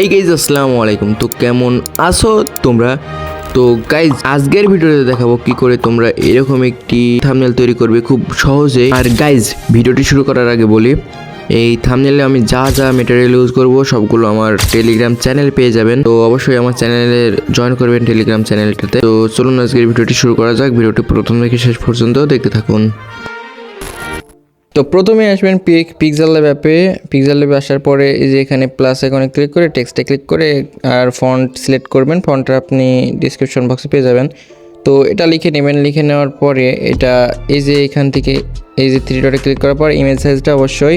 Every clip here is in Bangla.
হেই গাইজ আসসালামু আলাইকুম। তো কেমন আছো তোমরা? তো গাইজ আজকের ভিডিওতে দেখাবো কি করে তোমরা এরকম একটি থামনেল তৈরি করবে খুব সহজে। আর গাইজ ভিডিওটি শুরু করার আগে বলি, এই থামনেলে আমি যা যা মেটেরিয়াল ইউজ করব সবগুলো আমার টেলিগ্রাম চ্যানেল পেয়ে যাবেন। তো অবশ্যই আমার চ্যানেলে জয়েন করবেন টেলিগ্রাম চ্যানেলটাতে তো চলুন আজকের ভিডিওটি শুরু করা যাক। ভিডিওটি প্রথম থেকে শেষ পর্যন্ত দেখতে থাকুন। তো প্রথমে আসবেন পিক পিক্সেল ল্যাব অ্যাপে পিক্সেল ল্যাবে আসার পরে এই যে এখানে প্লাস এখানে ক্লিক করে টেক্সটে ক্লিক করে আর ফন্ট সিলেক্ট করবেন। ফন্টটা আপনি ডিসক্রিপশন বক্সে পেয়ে যাবেন। তো এটা লিখে নেবেন। লিখে নেওয়ার পরে এটা এই যে এখান থেকে এই যে থ্রি ডটে ক্লিক করার পর ইমেজ সাইজটা অবশ্যই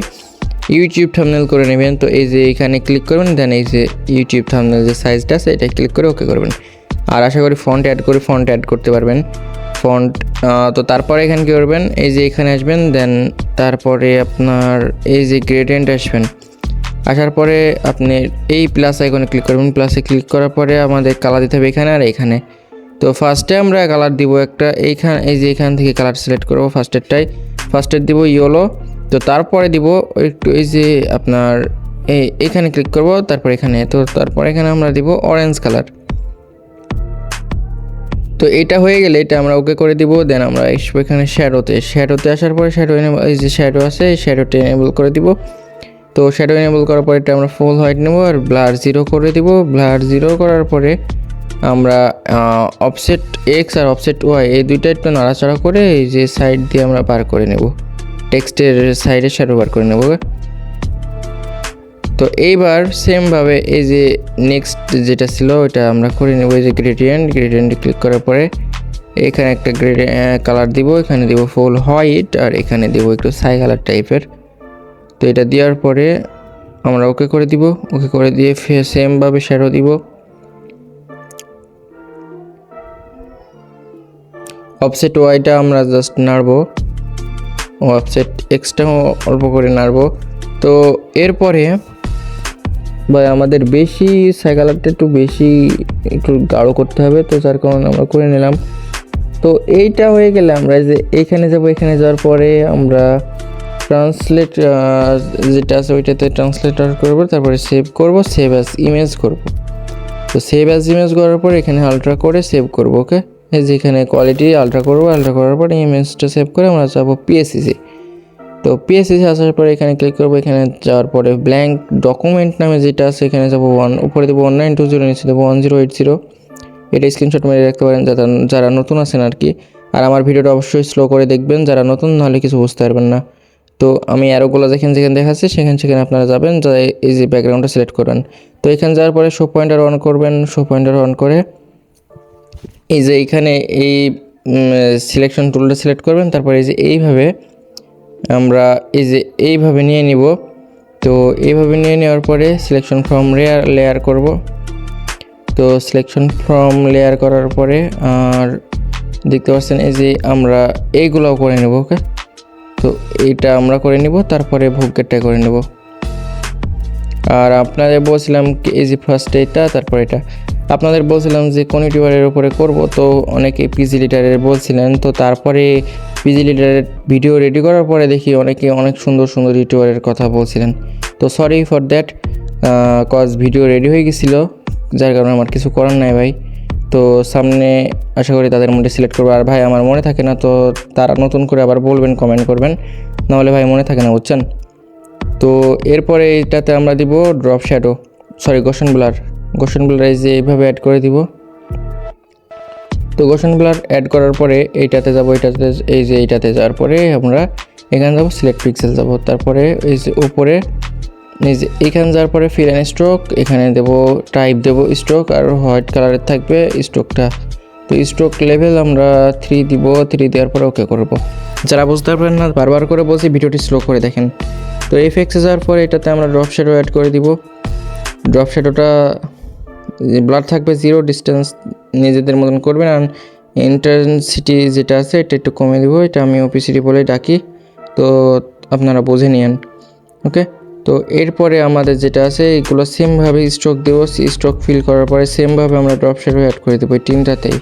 ইউটিউব থামনেল করে নেবেন। তো এই যে এখানে ক্লিক করবেন দেন এই যে ইউটিউব থামনেল যে সাইজটা আছে এটা ক্লিক করে ওকে করবেন। আর আশা করি ফন্ট অ্যাড করে ফন্ট অ্যাড করতে পারবেন। ফন্ট তো তারপরে এখানে কী করবেন? এই যে এখানে আসবেন দেন তারপরে আপনার এই যে গ্রেডিয়েন্ট আসবেন। আসার পরে আপনি এই প্লাস আইকনে ক্লিক করবেন। প্লাসে ক্লিক করার পরে আমাদের কালার দিতে হবে এখানে আর এখানে। তো ফার্স্টে আমরা কালার দিব একটা, এইখান, এই যে এখান থেকে কালার সিলেক্ট করব ফার্স্টেরটাই ফার্স্টের দিব ইয়েলো তো তারপরে দিব একটু এই যে আপনার, এই এখানে ক্লিক করব, তারপর এখানে। তো তারপর এখানে আমরা দিব অরেঞ্জ কালার তো এটা হয়ে গেলে এটা আমরা ওকে করে দিব দেন আমরা আসব এখানে শ্যাডোতে শ্যাডোতে আসার পরে শ্যাডো এনেবল এই যে শ্যাডো আছে, এই শ্যাডোতে এনেবল করে দিব। তো শ্যাডো এনেবল করার পরে এটা আমরা ফুল হোয়াইট নেব আর ব্লার জিরো করে দিব। ব্লার জিরো করার পরে আমরা অফসেট এক্স আর অফসেট ওয়াই এই দুইটা একটু নাড়াচাড়া করে এই যে সাইড দিয়ে আমরা বার করে নেব। টেক্সটের সাইডে শ্যাডো বার করে নেব। তো এইবার সেমভাবে এই যে নেক্সট যেটা ছিল ওটা আমরা করে নেব। এই যে গ্রেডিয়েন্ট গ্রেডিয়েন্টে ক্লিক করার পরে এখানে একটা গ্রেডি কালার দিব, এখানে দিব ফুল হোয়াইট আর এখানে দিব একটু সাই কালার টাইপের তো এটা দেওয়ার পরে আমরা ওকে করে দিব, ওকে করে দিয়ে সেমভাবে শ্যাডো দিব। অফসেট ওয়াইটা আমরা জাস্ট নাড়বো। অফসেট এক্সট্রাও অল্প করে নাড়বো। তো এরপরে বা আমাদের বেশি সাইকেলারটা একটু বেশি একটু গাঢ় করতে হবে, তো যার কারণে আমরা করে নিলাম। তো এইটা হয়ে গেলে আমরা যে এখানে যাব, এখানে যাওয়ার পরে আমরা ট্রান্সলেট যেটা আছে ওইটাতে ট্রান্সলেটার করব, তারপরে সেভ করব সেভ অ্যাজ ইমেজ করব। তো সেভ অ্যাজ ইমেজ করার পর এখানে আলট্রা করে সেভ করব ওকে এই যে এখানে কোয়ালিটি আলট্রা করব আলট্রা করার পর ইমেজটা সেভ করে আমরা যাব পিএসসিসি তো পিএসসিসি আসার পরে এখানে ক্লিক করব, এখানে যাওয়ার পরে ব্ল্যাঙ্ক ডকুমেন্ট নামে যেটা আছে, এখানে যাব ওয়ান উপরে দেবো ওয়ান নাইন টু জিরো নিচে দেবো ওয়ান জিরো এইট জিরো এটা স্ক্রিনশট মেরে রাখতে পারেন যারা যারা নতুন আছেন আর কি আর আমার ভিডিওটা অবশ্যই স্লো করে দেখবেন, যারা নতুন নাহলে কিছু বুঝতে পারবেন না। তো আমি অ্যারোগুলো যেখানে যেখানে দেখাচ্ছি, সেখানে সেখানে আপনারা যাবেন যা এই যে ব্যাকগ্রাউন্ডটা সিলেক্ট করবেন তো এখানে যাওয়ার পরে শো পয়েন্টার অন করবেন শো পয়েন্টার অন করে এই যে এইখানে এই সিলেকশন টুলটা সিলেক্ট করবেন, তারপরে এই যে এইভাবে আমরা এই যে এইভাবে নিয়ে নিব। তো এইভাবে নিয়ে নেওয়ার পরে সিলেকশন ফর্ম লেয়ার লেয়ার করব। তো সিলেকশন ফর্ম লেয়ার করার পরে আর দেখতে পাচ্ছেন এই যে আমরা এইগুলোও করে নেব ওকে তো এইটা আমরা করে নিব, তারপরে ভোগ্যেরটা করে নেব। আর আপনাদের বলছিলাম এই যে ফার্স্ট এটা তারপর এটা। আপনাদের বলছিলাম যে কোন ইউটিউবারের উপরে করব, তো অনেকে পিজি লিটারের বলছিলেন, তো তারপরে পিজি লিটারের ভিডিও রেডি করার পরে দেখি অনেকে অনেক সুন্দর সুন্দর ইউটিউবারের কথা বলছিলেন। তো sorry for that cause video ready হয়ে গেছিল, যার কারণে আমার কিছু করার নাই ভাই। তো সামনে আশা করি তাদের মধ্যে সিলেক্ট করব। আর ভাই, আমার মনে থাকে না তো তারা নতুন করে আবার বলবেন কমেন্ট করবেন। নাহলে ভাই মনে থাকে না, বুঝছেন? তো এরপরে এইটাতে আমরা দিব drop shadow sorry Gaussian blur Gaussian blur এই যে এইভাবে অ্যাড করে দিব। তো গোশন ব্লার অ্যাড করার পরে এইটাতে যাব, এইটাতে এই যে এইটাতে যাওয়ার পরে আমরা এখানে যাব সিলেক্ট পিক্সেল যাব। তারপরে এই যে উপরে, এই যে এখানে যাওয়ার পরে অ্যান্ড স্ট্রোক এখানে দেব টাইপ দেব স্ট্রোক আর হোয়াইট কালারের থাকবে স্ট্রোকটা তো স্ট্রোক লেভেল আমরা থ্রি দিব থ্রি দেওয়ার পরে ওকে করব। যারা বুঝতে পারবেন না, বারবার করে বলছি, ভিডিওটি স্লো করে দেখেন। তো এফেক্সে যাওয়ার পরে এটাতে আমরা ড্রপ শ্যাডো অ্যাড করে দিব। ড্রপ শ্যাডোটা ব্লাড থাকবে জিরো ডিস্টেন্স নিজেদের মতন করবেন আর ইন্টেন্সিটি যেটা আছে এটা একটু কমে দেবো, এটা আমি ওপিসিটি বলে ডাকি, তো আপনারা বুঝে নিন ওকে তো এরপরে আমাদের যেটা আছে, এগুলো সেমভাবে স্ট্রোক দেবো স্ট্রোক ফিল করার পরে সেমভাবে আমরা ড্রপ শ্যাডো অ্যাড করে দেবো এই তিনটাতেই।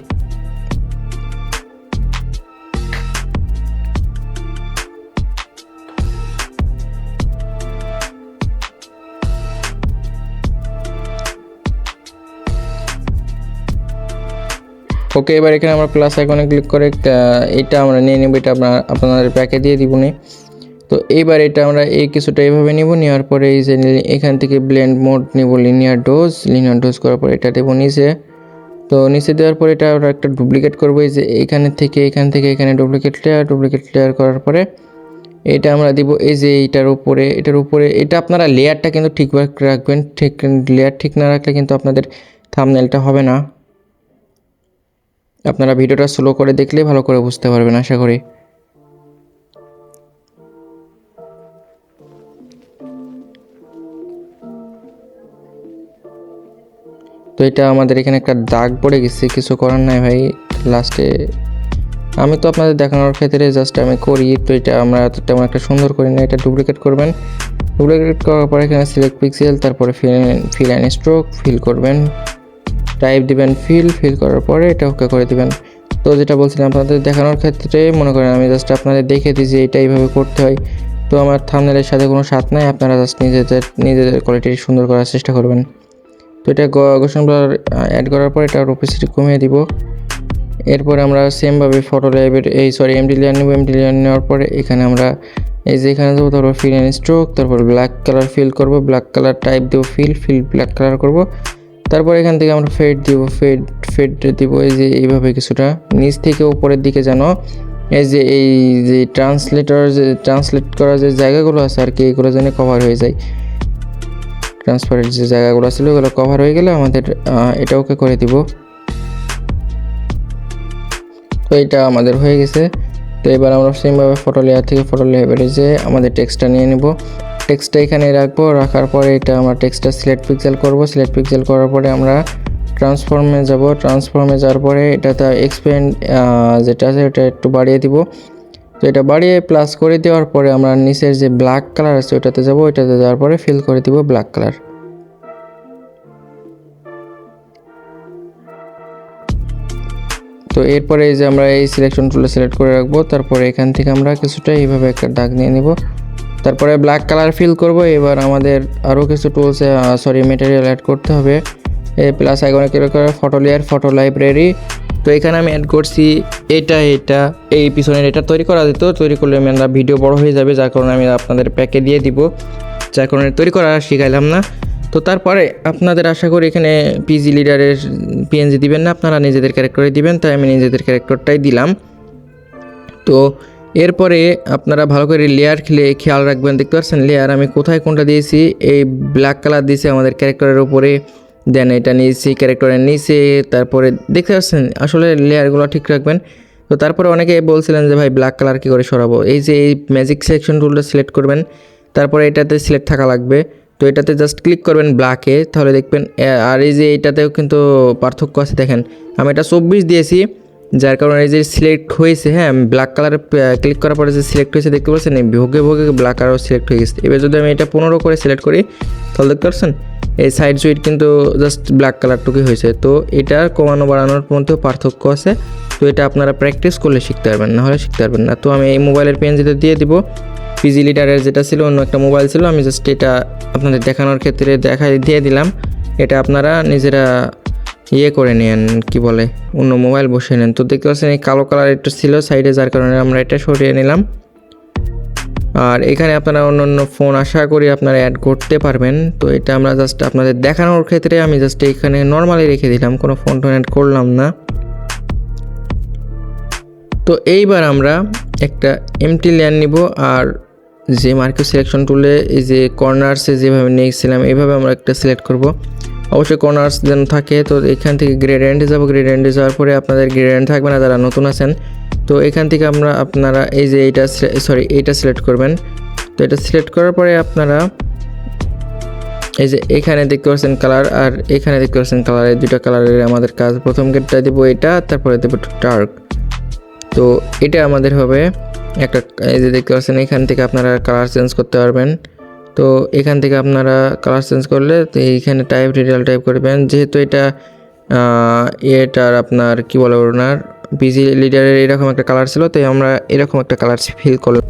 ওকে এবার এখানে আমরা প্লাস আইকনে ক্লিক করে এটা আমরা নিয়ে নেব, এটা আপনার, আপনাদের প্যাকে দিয়ে দিব নি। তো এইবার এটা আমরা এই কিছুটা এইভাবে নিব, নেওয়ার পরে এই যে এখান থেকে ব্লেন্ড মোড নিব লিনিয়ার ডোজ লিনিয়ার ডোজ করার পরে এটা দেবো নিচে। তো নিচে দেওয়ার পরে এটা আমরা একটা ডুপ্লিকেট করব, এই যে এখানে থেকে, এখান থেকে, এখানে ডুপ্লিকেট লেয়ার ডুপ্লিকেট লেয়ার করার পরে এটা আমরা দিব, এই যে এইটার উপরে, এটার উপরে, এটা আপনারা লেয়ারটা কিন্তু ঠিকভাবে রাখবেন, ঠিক লেয়ার ঠিক না রাখলে কিন্তু আপনাদের থামনেলটা হবে না। আপনারা ভিডিওটা স্লো করে দেখলে ভালো করে বুঝতে পারবেন, আশা করি। তো এটা আমাদের এখানে একটা দাগ পড়ে গেছে, কিছু করার নাই ভাই লাস্টে আমি তো আপনাদের দেখানোর ক্ষেত্রে জাস্ট আমি করি, তো এটা আমরা তেমন একটা সুন্দর করি না, এটা ডুপ্লিকেট করবেন। ডুপ্লিকেট করার পরে এখানে সিলেক্ট পিক্সেল তারপরে fill fill and stroke fill করবেন। টাইপ দিবেন ফিল ফিল করার পরে এটা ওকে করে দিবেন। তো যেটা বলছিলাম আপনাদের দেখানোর ক্ষেত্রে, মনে করেন আমি জাস্ট আপনাদের দেখে দিই যে এটা এইভাবে করতে হয়। তো আমার থামনেলের সাথে কোনো স্বাদ নাই, আপনারা জাস্ট নিজেদের নিজেদের কোয়ালিটি সুন্দর করার চেষ্টা করবেন। তো এটা গোশন ব্লার অ্যাড করার পর এটা ওপিসিটি কমিয়ে দিব। এরপরে আমরা সেমভাবে ফটো লাইভের এই সরি এমডি লেয়ার নেব এমডি লেয়ার নেওয়ার পরে এখানে আমরা, এই যে এখানে দেবো, তারপর ফিল অ্যান্ড স্ট্রোক তারপর ব্ল্যাক কালার ফিল করব ব্ল্যাক কালার টাইপ দেবো ফিল ফিল ব্ল্যাক কালার করব। তারপর এখান থেকে আমরা ফেড দিব ফেড ফেড দিব, এই যে এইভাবে কিছুটা। নিচ থেকে উপরের দিকে যেন এই যে এই যে ট্রান্সলেটর যে ট্রান্সলেট করার যে জায়গাগুলো আছে আর কি, এগুলো যেন কভার হয়ে যায়। ট্রান্সফারের যে জায়গাগুলো ছিল ওগুলো কভার হয়ে গেলে আমাদের এটা ওকে করে দিব। তো এটা আমাদের হয়ে গেছে। তো এবার আমরা সেমভাবে ফটো লেয়ার থেকে ফটো লেয়ারে যে আমাদের টেক্সটটা নিয়ে নিব। টেক্সটটা এখানে রাখব, রাখার পরে এটা আমরা টেক্সটটা সিলেক্ট পিক্সেল করব। সিলেক্ট পিক্সেল করার পরে আমরা ট্রান্সফর্মে যাব। ট্রান্সফর্মে যাওয়ার পরে এটাতে এক্সপেন্ড যেটা আছে ওটা একটু বাড়িয়ে দিব। তো এটা বাড়িয়ে প্লাস করে দেওয়ার পরে আমরা নিচের যে ব্ল্যাক কালার আছে ওটাতে যাব। ওইটাতে যাওয়ার পরে ফিল করে দিব ব্ল্যাক কালার তো এরপরে এই যে আমরা এই সিলেকশন টুলে সিলেক্ট করে রাখব। তারপরে এখান থেকে আমরা কিছুটা এইভাবে একটা দাগ নিয়ে নিব। তারপরে ব্ল্যাক কালার ফিল করব, এবার আমাদের আরও কিছু টুলস সরি মেটেরিয়াল অ্যাড করতে হবে। প্লাস আইকনে ক্লিক করে ফটো লেয়ার ফটো লাইব্রেরি তো এখানে আমি অ্যাড করছি এটা এটা, এই পিছনের এটা তৈরি করা যেত, তৈরি করলে আমি আমরা ভিডিও বড় হয়ে যাবে, যার কারণে আমি আপনাদের প্যাকে দিয়ে দিব। যার কারণে তৈরি করা শিখাইলাম না। তো তারপরে আপনাদের আশা করি এখানে পিজি লিডারের পিএনজি দিবেন না, আপনারা নিজেদের ক্যারেক্টারে দিবেন, তাই আমি নিজেদের ক্যারেক্টারটাই দিলাম। তো এরপরে আপনারা ভালো করে লেয়ার খেলে খেয়াল রাখবেন, দেখতে পাচ্ছেন লেয়ার আমি কোথায় কোনটা দিয়েছি? এই ব্ল্যাক কালার দিয়েছি আমাদের ক্যারেক্টারের উপরে দেন এটা নিয়েছি ক্যারেক্টারের নিচে, তারপরে দেখতে পাচ্ছেন আসলে লেয়ারগুলো ঠিক রাখবেন। তো তারপরে অনেকে বলছিলেন যে ভাই ব্ল্যাক কালার কী করে সরাবো? এই যে এই ম্যাজিক সিলেকশন টুলটা সিলেক্ট করবেন, তারপরে এটাতে সিলেক্ট থাকা লাগবে। তো এটাতে জাস্ট ক্লিক করবেন ব্ল্যাকে তাহলে দেখবেন, আর এই যে এইটাতেও কিন্তু পার্থক্য আছে, দেখেন। আমি এটা চব্বিশ দিয়েছি যার কারণে এই যে সিলেক্ট হয়েছে হ্যাঁ ব্ল্যাক কালার ক্লিক করার পরে যে সিলেক্ট হয়েছে, দেখতে পাচ্ছেন ভোগে ভোগে ব্ল্যাক কালারও সিলেক্ট হয়ে গেছে। এবার যদি আমি এটা পনেরো করে সিলেক্ট করি, তাহলে দেখতে পাচ্ছেন, এই সাইড সুইট কিন্তু জাস্ট ব্ল্যাক কালারটুকুই হয়েছে। তো এটা কমানো বাড়ানোর মধ্যেও পার্থক্য আছে। তো এটা আপনারা প্র্যাকটিস করলে শিখতে পারবেন, না হলে শিখতে পারবেন না। তো আমি এই মোবাইলের পেন যেটা দিয়ে দিব পিজি লিডারের যেটা ছিল, অন্য একটা মোবাইল ছিল, আমি জাস্ট এটা আপনাদের দেখানোর ক্ষেত্রে দেখাই, দিয়ে দিলাম। এটা আপনারা নিজেরা ইয়ে করে নেন, কি বলে, অন্য মোবাইল বসে নেন। তো দেখতে পাচ্ছেন এই কালো কালার একটু ছিল সাইডে যার কারণে আমরা এটা সরিয়ে নিলাম। আর এখানে আপনারা অন্য অন্য ফোন আশা করি আপনারা অ্যাড করতে পারবেন। তো এটা আমরা জাস্ট আপনাদের দেখানোর ক্ষেত্রে আমি জাস্ট এখানে নর্মালি রেখে দিলাম, কোনো ফোন টোন অ্যাড করলাম না। তো এইবার আমরা একটা এমটি লেয়ার নিব, আর যে মার্কেট সিলেকশন টুলে এই যে কর্নার্সে যেভাবে নিয়েছিলাম এইভাবে আমরা একটা সিলেক্ট করব। অবশ্যই কর্নার্স যেন থাকে, তো এখান থেকে গ্রেডেন্টে যাব। গ্রেডেন্টে যাওয়ার পরে আপনাদের গ্রেডেন্ট থাকবে না, যারা নতুন আছেন। তো এখান থেকে আমরা আপনারা এই যে এইটা সরি এইটা সিলেক্ট করবেন। তো এটা সিলেক্ট করার পরে আপনারা এই যে এখানে দেখতে পাচ্ছেন কালার আর এখানে দেখতে পাচ্ছেন কালার এই দুটো কালারের আমাদের কাজ। প্রথম গেটটা দেবো এটা, তারপরে দেবো ডার্ক তো এটা আমাদের হবে একটা, এই যে দেখতে পাচ্ছেন এখান থেকে আপনারা কালার চেঞ্জ করতে পারবেন। তো এখান থেকে আপনারা কালার চেঞ্জ করলে তো এইখানে টাইপ রিডাল টাইপ করবেন যেহেতু এটা এটার আপনার কি বলে ওনার পিজি লিডারের এরকম একটা কালার ছিল, তাই আমরা এরকম একটা কালার ফিল করলাম।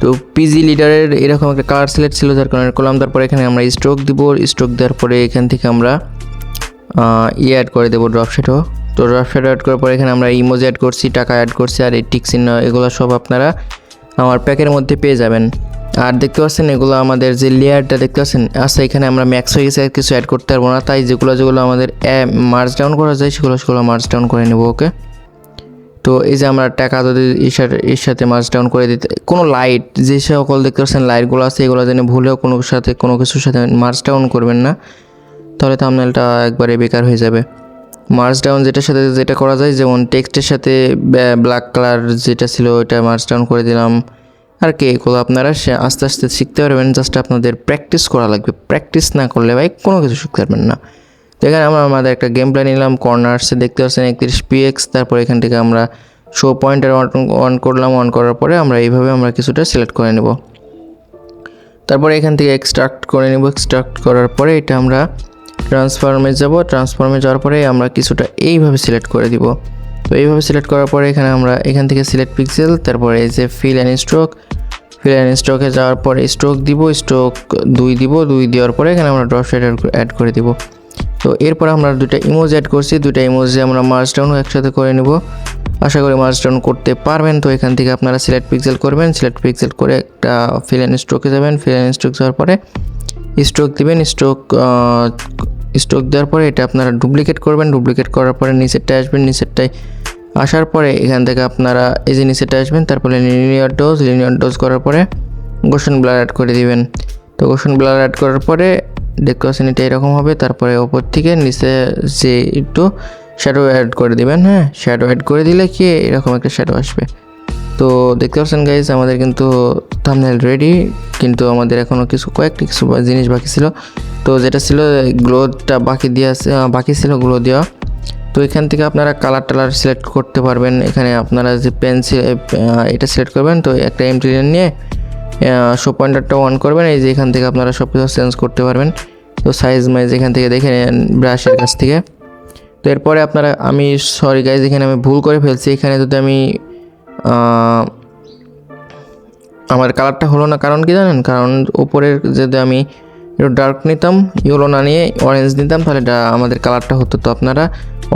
তো পিজি লিডারের এরকম একটা কালার সিলেক্ট ছিল, যার কারণে করলাম তারপরে এখানে আমরা স্ট্রোক দিব। স্ট্রোক দেওয়ার পরে এখান থেকে আমরা ইয়ে অ্যাড করে দেবো ড্রপ শেডও তো ড্রপ শ্যাডো অ্যাড করার পরে এখানে আমরা ইমোজি অ্যাড করছি, টাকা অ্যাড করছি, আর এই টিক চিহ্ন, এগুলো সব আপনারা আমার প্যাকের মধ্যে পেয়ে যাবেন। আর দেখতে পাচ্ছেন, এগুলো আমাদের যে লেয়ারটা দেখতে পাচ্ছেন আচ্ছা এখানে আমরা ম্যাক্স হয়ে গেছে, আর কিছু অ্যাড করতে পারব না। তাই যেগুলো যেগুলো আমাদের মার্চ ডাউন করা যায়, সেগুলো সেগুলো মার্চ ডাউন করে নেব ওকে তো এই যে আমরা টাকা যদি এর সাথে মার্চ ডাউন করে দিতে, কোনো লাইট যে সকল দেখতে পাচ্ছেন লাইটগুলো আছে, এগুলো যেন ভুলেও কোনো সাথে, কোনো কিছুর সাথে মার্চ ডাউন করবেন না, তাহলে থাম্বনেলটা একবারে বেকার হয়ে যাবে। মার্চ ডাউন যেটার সাথে, যেটা করা যায়, যেমন টেক্সটের সাথে ব্ল্যাক কালার যেটা ছিল, ওইটা মার্চ ডাউন করে দিলাম। আর কি এগুলো আপনারা সে- আস্তে আস্তে শিখতে পারবেন জাস্ট আপনাদের প্র্যাকটিস করা লাগবে। প্র্যাকটিস না করলে ভাই কোনো কিছু শিখতে পারবেন না। তো এখানে আমরা আমাদের একটা গেম প্ল্যান নিলাম কর্নার্সে দেখতে পাচ্ছেন একত্রিশ পিএক্স তারপর এখান থেকে আমরা শো পয়েন্টার অন অন করলাম অন করার পরে আমরা এইভাবে আমরা কিছুটা সিলেক্ট করে নেব। তারপরে এখান থেকে এক্সট্রাক্ট করে নেব। এক্সট্রাক্ট করার পরে এটা আমরা ট্রান্সফর্মে যাব। ট্রান্সফর্মে যাওয়ার পরে আমরা কিছুটা এইভাবে সিলেক্ট করে দিব। তো এইভাবে সিলেক্ট করার পরে এখানে আমরা এখান থেকে সিলেক্ট পিক্সেল তারপরে এই যে fill and stroke fill and স্ট্রোকে যাওয়ার পরে স্ট্রোক দিব স্ট্রোক দুই দিব, দুই দেওয়ার পরে এখানে আমরা ড্রপ শেড অ্যাড করে দিব। তো এরপর আমরা দুইটা ইমোজ অ্যাড করছি, দুইটা ইমোজি আমরা মার্চ ডাউন একসাথে করে নেব। আশা করি মার্চ ডাউন করতে পারবেন, তো এখান থেকে আপনারা সিলেক্ট পিক্সেল করবেন সিলেক্ট পিক্সেল করে একটা ফিল অ্যান্ড স্ট্রোকে যাবেন। ফিল অ্যান্ড স্ট্রোক যাওয়ার পরে স্ট্রোক দিবেন স্ট্রোক স্ট্রোক দেওয়ার পরে এটা আপনারা ডুপ্লিকেট করবেন ডুপ্লিকেট করার পরে নিচেরটায় আসবেন, নিচেরটায় আসার পরে এখান থেকে আপনারা এই যে নিচেরটা আসবেন, তারপরে লিনিয়ার ডোজ লিনিয়ার ডোজ করার পরে গোশন ব্লার অ্যাড করে দিবেন। তো গোশন ব্লার অ্যাড করার পরে দেখতে পাচ্ছেন এটা এরকম হবে, তারপরে ওপর থেকে নিচে যে একটু শ্যাডো অ্যাড করে দিবেন হ্যাঁ? শ্যাডো অ্যাড করে দিলে কি এরকম একটা শ্যাডো আসবে। তো দেখতে পাচ্ছেন গাইজ আমাদের কিন্তু থামনেল রেডি কিন্তু আমাদের এখনও কিছু কয়েকটি কিছু জিনিস বাকি ছিল। তো যেটা ছিল গ্লোটা বাকি আছে- বাকি ছিল গ্লো দেওয়া। তো এখান থেকে আপনারা কালার টালার সিলেক্ট করতে পারবেন। এখানে আপনারা যে পেন্সিল এটা সিলেক্ট করবেন, তো একটা এমটি নিয়ে শো পয়েন্টারটা অন করবেন। এই যে এখান থেকে আপনারা সব কিছু চেঞ্জ করতে পারবেন। তো সাইজ মাইজ এখান থেকে দেখে নেন ব্রাশের কাছ থেকে। তো এরপরে আপনারা, আমি সরি গাইজ এখানে আমি ভুল করে ফেলছি। এখানে যদি আমি আমার কালারটা হলো না, কারণ কি জানেন? কারণ উপরের যদি আমি একটু ডার্ক নিতাম ইয়েলো না নিয়ে অরেঞ্জ নিতাম, তাহলে আমাদের কালারটা হতো। তো আপনারা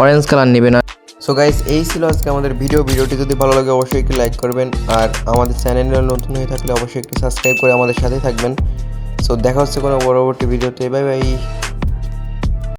অরেঞ্জ কালার নেবে না। সো গাইস এই ছিল আজকে আমাদের ভিডিও ভিডিওটি যদি ভালো লাগে, অবশ্যই একটি লাইক করবেন। আর আমাদের চ্যানেলে নতুন হয়ে থাকলে অবশ্যই একটি সাবস্ক্রাইব করে আমাদের সাথেই থাকবেন। সো দেখা হচ্ছে কোনো পরবর্তী ভিডিওতে বাই বাই